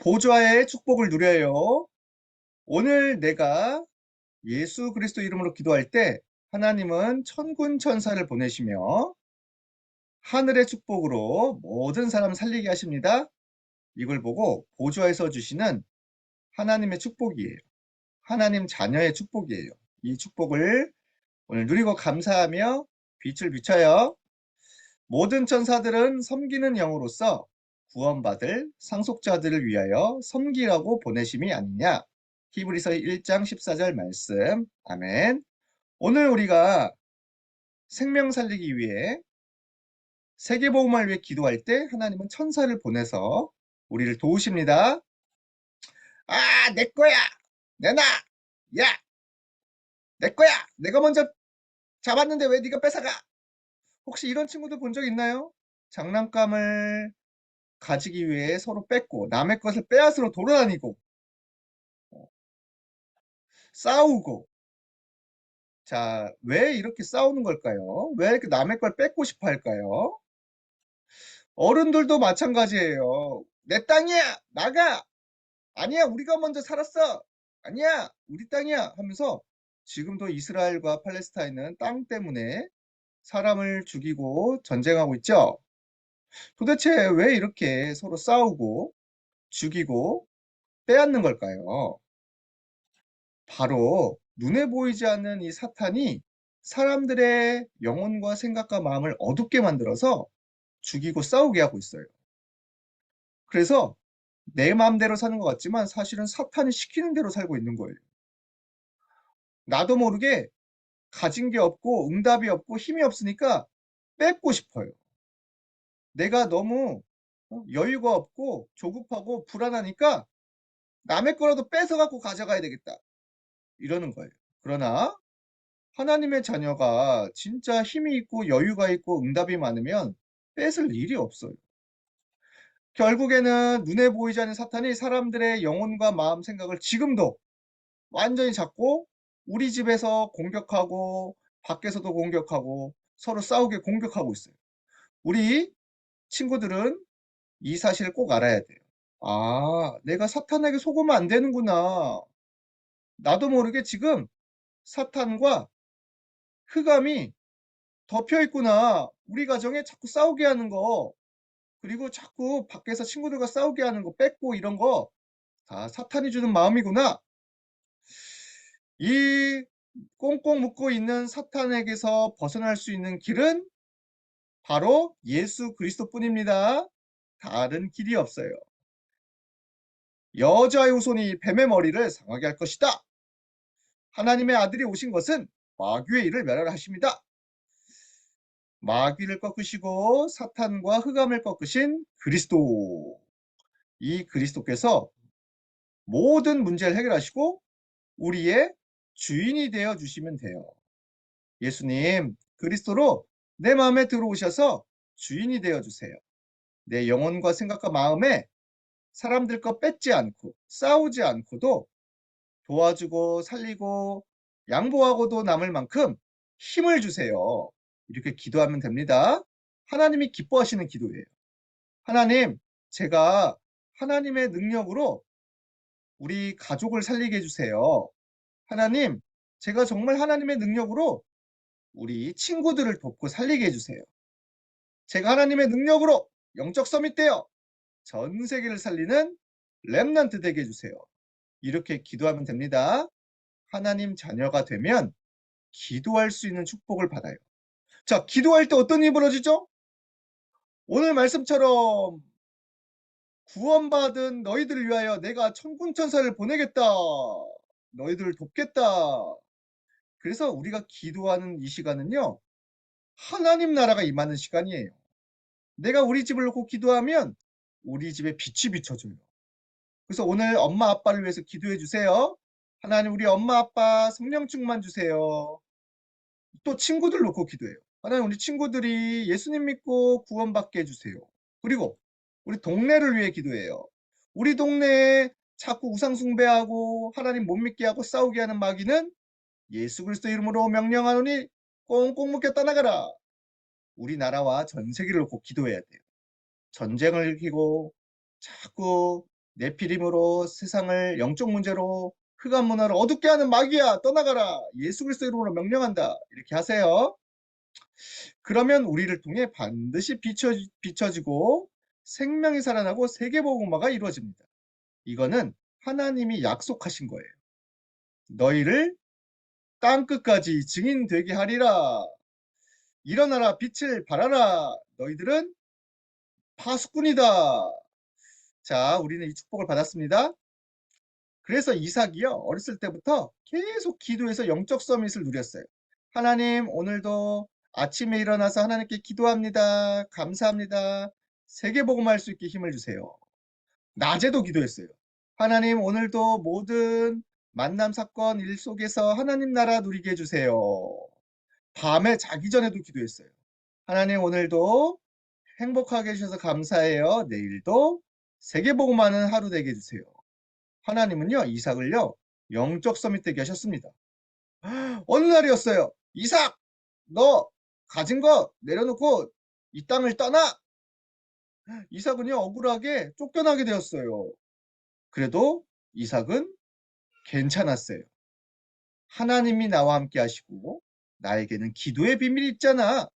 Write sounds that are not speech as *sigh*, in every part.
보좌의 축복을 누려요. 오늘 내가 예수 그리스도 이름으로 기도할 때 하나님은 천군 천사를 보내시며 하늘의 축복으로 모든 사람 살리게 하십니다. 이걸 보고 보좌에서 주시는 하나님의 축복이에요. 하나님 자녀의 축복이에요. 이 축복을 오늘 누리고 감사하며 빛을 비춰요. 모든 천사들은 섬기는 영으로서 구원받을 상속자들을 위하여 섬기라고 보내심이 아니냐. 히브리서 1장 14절 말씀. 아멘. 오늘 우리가 생명 살리기 위해 세계보험을 위해 기도할 때 하나님은 천사를 보내서 우리를 도우십니다. 아, 내 거야! 내놔! 야! 내 거야! 내가 먼저 잡았는데 왜 네가 뺏어가? 혹시 이런 친구들 본 적 있나요? 장난감을 가지기 위해 서로 뺏고 남의 것을 빼앗으러 돌아다니고 어, 싸우고 자, 왜 이렇게 싸우는 걸까요? 왜 이렇게 남의 걸 뺏고 싶어 할까요? 어른들도 마찬가지예요. 내 땅이야! 나가! 아니야, 우리가 먼저 살았어! 아니야, 우리 땅이야! 하면서 지금도 이스라엘과 팔레스타인은 땅 때문에 사람을 죽이고 전쟁하고 있죠? 도대체 왜 이렇게 서로 싸우고 죽이고 빼앗는 걸까요? 바로 눈에 보이지 않는 이 사탄이 사람들의 영혼과 생각과 마음을 어둡게 만들어서 죽이고 싸우게 하고 있어요. 그래서 내 마음대로 사는 것 같지만 사실은 사탄이 시키는 대로 살고 있는 거예요. 나도 모르게 가진 게 없고 응답이 없고 힘이 없으니까 뺏고 싶어요. 내가 너무 어, 여유가 없고 조급하고 불안하니까 남의 거라도 뺏어갖고 가져가야 되겠다. 이러는 거예요. 그러나 하나님의 자녀가 진짜 힘이 있고 여유가 있고 응답이 많으면 뺏을 일이 없어요. 결국에는 눈에 보이지 않는 사탄이 사람들의 영혼과 마음 생각을 지금도 완전히 잡고 우리 집에서 공격하고 밖에서도 공격하고 서로 싸우게 공격하고 있어요. 우리 친구들은 이 사실을 꼭 알아야 돼요. 아, 내가 사탄에게 속으면 안 되는구나. 나도 모르게 지금 사탄과 흑암이 덮여 있구나. 우리 가정에 자꾸 싸우게 하는 거, 그리고 자꾸 밖에서 친구들과 싸우게 하는 거 뺏고 이런 거 다 사탄이 주는 마음이구나. 이 꽁꽁 묶고 있는 사탄에게서 벗어날 수 있는 길은 바로 예수 그리스도뿐입니다. 다른 길이 없어요. 여자의 후손이 뱀의 머리를 상하게 할 것이다. 하나님의 아들이 오신 것은 마귀의 일을 멸하십니다. 마귀를 꺾으시고 사탄과 흑암을 꺾으신 그리스도. 이 그리스도께서 모든 문제를 해결하시고 우리의 주인이 되어 주시면 돼요. 예수님, 그리스도로 내 마음에 들어오셔서 주인이 되어 주세요. 내 영혼과 생각과 마음에 사람들 거 뺏지 않고 싸우지 않고도 도와주고 살리고 양보하고도 남을 만큼 힘을 주세요. 이렇게 기도하면 됩니다. 하나님이 기뻐하시는 기도예요. 하나님, 제가 하나님의 능력으로 우리 가족을 살리게 해주세요. 하나님, 제가 정말 하나님의 능력으로 우리 친구들을 돕고 살리게 해주세요. 제가 하나님의 능력으로 영적 서밋 되어 전 세계를 살리는 랩넌트 되게 해주세요. 이렇게 기도하면 됩니다. 하나님 자녀가 되면 기도할 수 있는 축복을 받아요. 자, 기도할 때 어떤 일이 벌어지죠? 오늘 말씀처럼 구원받은 너희들을 위하여 내가 천군천사를 보내겠다. 너희들을 돕겠다. 그래서 우리가 기도하는 이 시간은요. 하나님 나라가 임하는 시간이에요. 내가 우리 집을 놓고 기도하면 우리 집에 빛이 비춰져요. 그래서 오늘 엄마 아빠를 위해서 기도해 주세요. 하나님 우리 엄마 아빠 성령 충만 주세요. 또 친구들 놓고 기도해요. 하나님 우리 친구들이 예수님 믿고 구원받게 해주세요. 그리고 우리 동네를 위해 기도해요. 우리 동네에 자꾸 우상 숭배하고 하나님 못 믿게 하고 싸우게 하는 마귀는 예수 그리스도 이름으로 명령하노니 꽁꽁 묶여 떠나가라. 우리나라와 전 세계를 놓고 기도해야 돼요. 전쟁을 일으키고 자꾸 내피림으로 세상을 영적 문제로 흑암 문화를 어둡게 하는 마귀야 떠나가라 예수 그리스도 이름으로 명령한다 이렇게 하세요. 그러면 우리를 통해 반드시 비춰, 비춰지고 생명이 살아나고 세계복음화가 이루어집니다. 이거는 하나님이 약속하신 거예요. 너희를 땅 끝까지 증인 되게 하리라. 일어나라 빛을 발하라. 너희들은 파수꾼이다. 자, 우리는 이 축복을 받았습니다. 그래서 이삭이요, 어렸을 때부터 계속 기도해서 영적 서밋을 누렸어요. 하나님, 오늘도 아침에 일어나서 하나님께 기도합니다. 감사합니다. 세계복음할 수 있게 힘을 주세요. 낮에도 기도했어요. 하나님, 오늘도 모든 만남 사건 일 속에서 하나님 나라 누리게 해주세요. 밤에 자기 전에도 기도했어요. 하나님, 오늘도 행복하게 해주셔서 감사해요. 내일도 세계복음하는 하루 되게 해주세요. 하나님은요, 이삭을요, 영적 서밋 되게 하셨습니다. *gasps* 어느 날이었어요. 이삭, 너 가진 거 내려놓고 이 땅을 떠나! *gasps* 이삭은요, 억울하게 쫓겨나게 되었어요. 그래도 이삭은 괜찮았어요. 하나님이 나와 함께 하시고, 나에게는 기도의 비밀이 있잖아.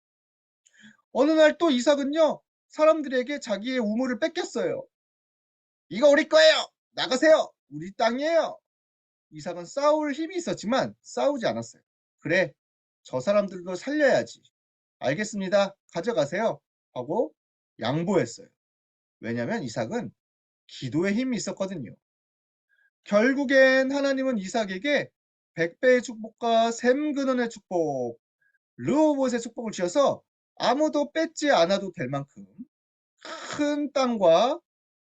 어느 날 또 이삭은요, 사람들에게 자기의 우물을 뺏겼어요. 이거 우리 거예요! 나가세요! 우리 땅이에요! 이삭은 싸울 힘이 있었지만 싸우지 않았어요. 그래, 저 사람들도 살려야지. 알겠습니다. 가져가세요. 하고 양보했어요. 왜냐하면 이삭은 기도의 힘이 있었거든요. 결국엔 하나님은 이삭에게 백배의 축복과 샘근원의 축복, 르호봇의 축복을 주셔서 아무도 뺏지 않아도 될 만큼 큰 땅과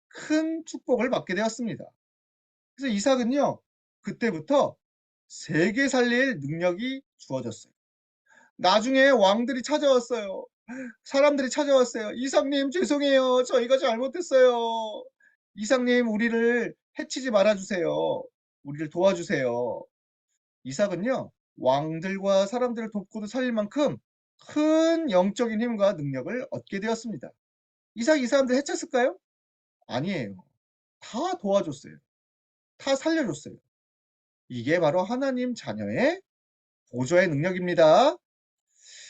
큰 축복을 받게 되었습니다. 그래서 이삭은요, 그때부터 세계 살릴 능력이 주어졌어요. 나중에 왕들이 찾아왔어요. 사람들이 찾아왔어요. 이삭님 죄송해요. 저희가 잘못했어요. 이삭님 우리를 해치지 말아주세요. 우리를 도와주세요. 이삭은요. 왕들과 사람들을 돕고도 살릴 만큼 큰 영적인 힘과 능력을 얻게 되었습니다. 이삭이 이 사람들 해쳤을까요? 아니에요. 다 도와줬어요. 다 살려줬어요. 이게 바로 하나님 자녀의 보좌의 능력입니다.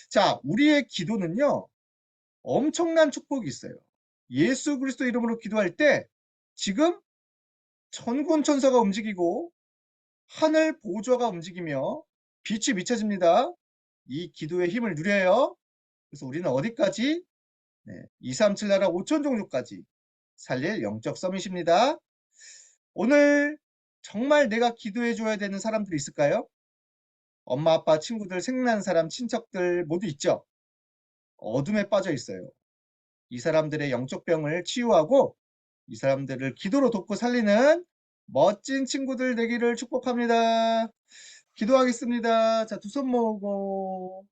자, 우리의 기도는요, 엄청난 축복이 있어요. 예수 그리스도 이름으로 기도할 때 지금 천군 천사가 움직이고 하늘 보좌가 움직이며 빛이 비춰집니다. 이 기도의 힘을 누려요. 그래서 우리는 어디까지? 네, 237 나라 5천 종족까지 살릴 영적 서밋입니다. 오늘 정말 내가 기도해 줘야 되는 사람들이 있을까요? 엄마, 아빠, 친구들, 생각나는 사람, 친척들 모두 있죠? 어둠에 빠져 있어요. 이 사람들의 영적 병을 치유하고 이 사람들을 기도로 돕고 살리는 멋진 친구들 되기를 축복합니다. 기도하겠습니다. 자, 두 손 모으고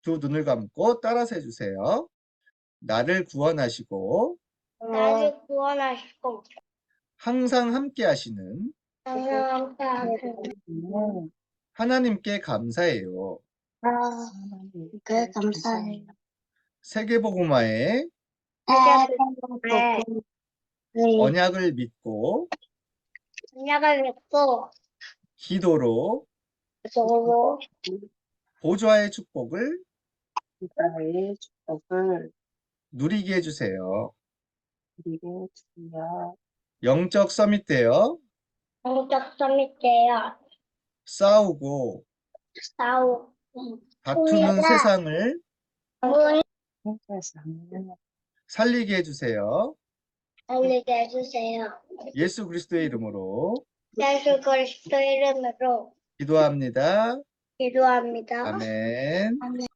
두 눈을 감고 따라서 해주세요. 나를 구원하시고 나를 구원하시고 항상 함께 하시는 항상 하나님께 감사해요. 그 감사해요. 세계복음화의 네. 언약을 믿고 언약을 믿고 기도로 서로 보좌의 축복을 기사의 축복을 누리게 해주세요. 드리게 주여 영적 서밋 되어 영적 서밋 되어 싸우고 싸우고 다투는 우리가 세상을 문 세상을 살리게 해주세요. 알리게 해주세요. 예수 그리스도의 이름으로 예수 그리스도 이름으로 기도합니다. 기도합니다. 아멘. 아멘.